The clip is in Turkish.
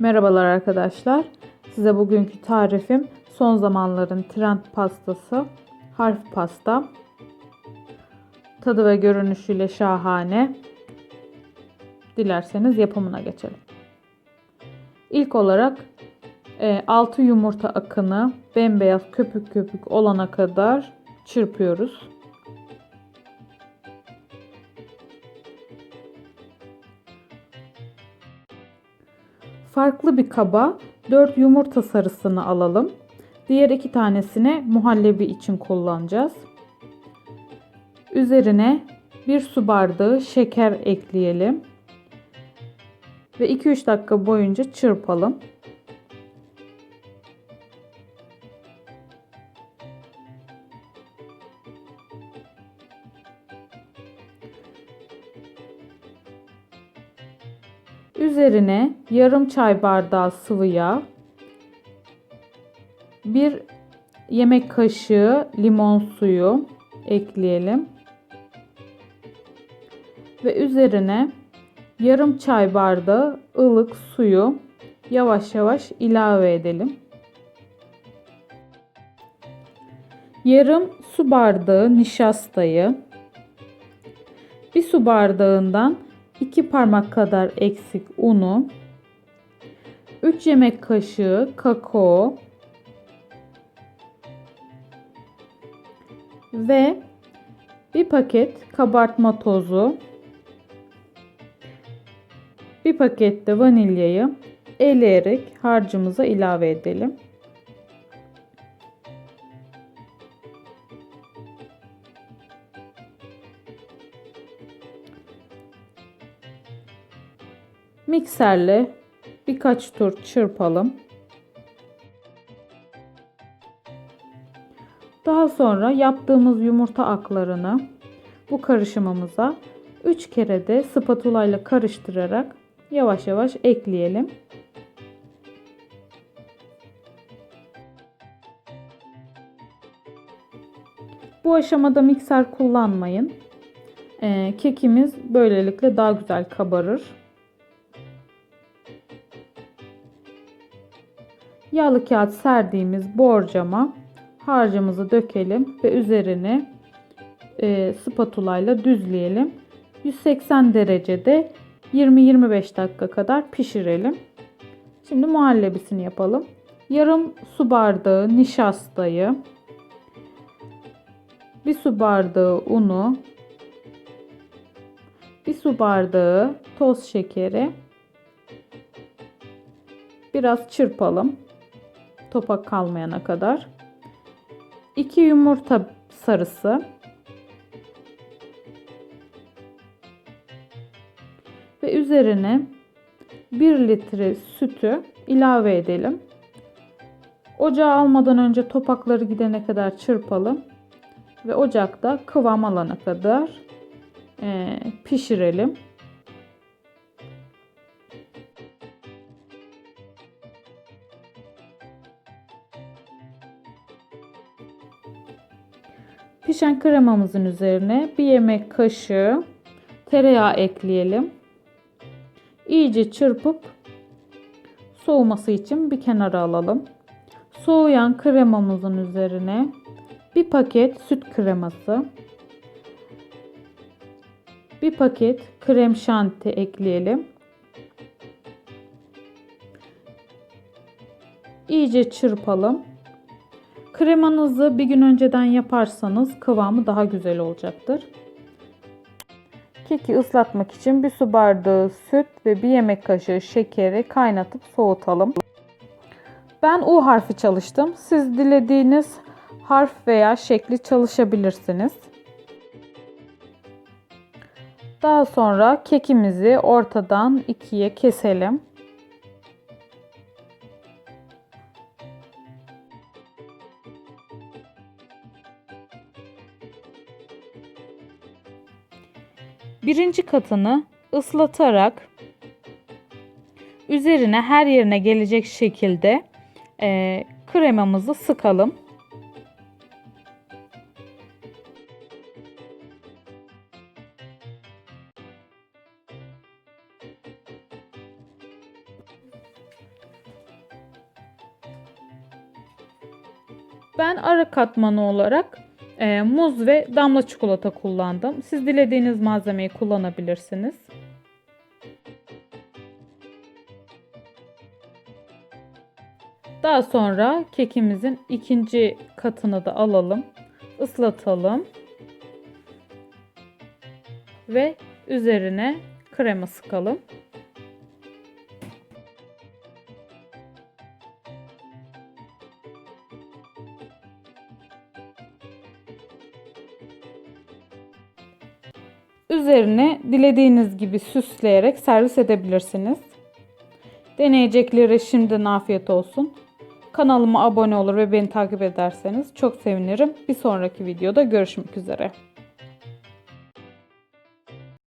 Merhabalar arkadaşlar. Size bugünkü tarifim son zamanların trend pastası harf pasta. Tadı ve görünüşüyle şahane. Dilerseniz yapımına geçelim. İlk olarak 6 yumurta akını bembeyaz köpük köpük olana kadar çırpıyoruz. Farklı bir kaba 4 yumurta sarısını alalım. Diğer iki tanesini muhallebi için kullanacağız. Üzerine 1 su bardağı şeker ekleyelim. Ve 2-3 dakika boyunca çırpalım. Üzerine yarım çay bardağı sıvı yağ, bir yemek kaşığı limon suyu ekleyelim. Ve üzerine yarım çay bardağı ılık suyu yavaş yavaş ilave edelim. Yarım su bardağı nişastayı bir su bardağından 2 parmak kadar eksik unu, 3 yemek kaşığı kakao ve bir paket kabartma tozu, bir paket de vanilyayı eleyerek harcımıza ilave edelim. Mikserle birkaç tur çırpalım. Daha sonra yaptığımız yumurta aklarını bu karışımımıza 3 kere de spatula ile karıştırarak yavaş yavaş ekleyelim. Bu aşamada mikser kullanmayın. Ee, kekimiz böylelikle daha güzel kabarır. Yağlı kağıt serdiğimiz borcama harcımızı dökelim ve üzerine e, spatula ile düzleyelim. 180 derecede 20-25 dakika kadar pişirelim. Şimdi muhallebisini yapalım. Yarım su bardağı nişastayı, bir su bardağı unu, bir su bardağı toz şekeri, biraz çırpalım topak kalmayana kadar. 2 yumurta sarısı. Ve üzerine 1 litre sütü ilave edelim. Ocağa almadan önce topakları gidene kadar çırpalım. Ve ocakta kıvam alana kadar e, pişirelim. Pişen kremamızın üzerine bir yemek kaşığı tereyağı ekleyelim. İyice çırpıp soğuması için bir kenara alalım. Soğuyan kremamızın üzerine bir paket süt kreması, bir paket krem şanti ekleyelim. İyice çırpalım. Kremanızı bir gün önceden yaparsanız kıvamı daha güzel olacaktır. Keki ıslatmak için bir su bardağı süt ve bir yemek kaşığı şekeri kaynatıp soğutalım. Ben U harfi çalıştım. Siz dilediğiniz harf veya şekli çalışabilirsiniz. Daha sonra kekimizi ortadan ikiye keselim. birinci katını ıslatarak üzerine her yerine gelecek şekilde e, kremamızı sıkalım. Ben ara katmanı olarak e, muz ve damla çikolata kullandım. Siz dilediğiniz malzemeyi kullanabilirsiniz. Daha sonra kekimizin ikinci katını da alalım. Islatalım. Ve üzerine krema sıkalım. Üzerine dilediğiniz gibi süsleyerek servis edebilirsiniz. Deneyeceklere şimdiden afiyet olsun. Kanalıma abone olur ve beni takip ederseniz çok sevinirim. Bir sonraki videoda görüşmek üzere.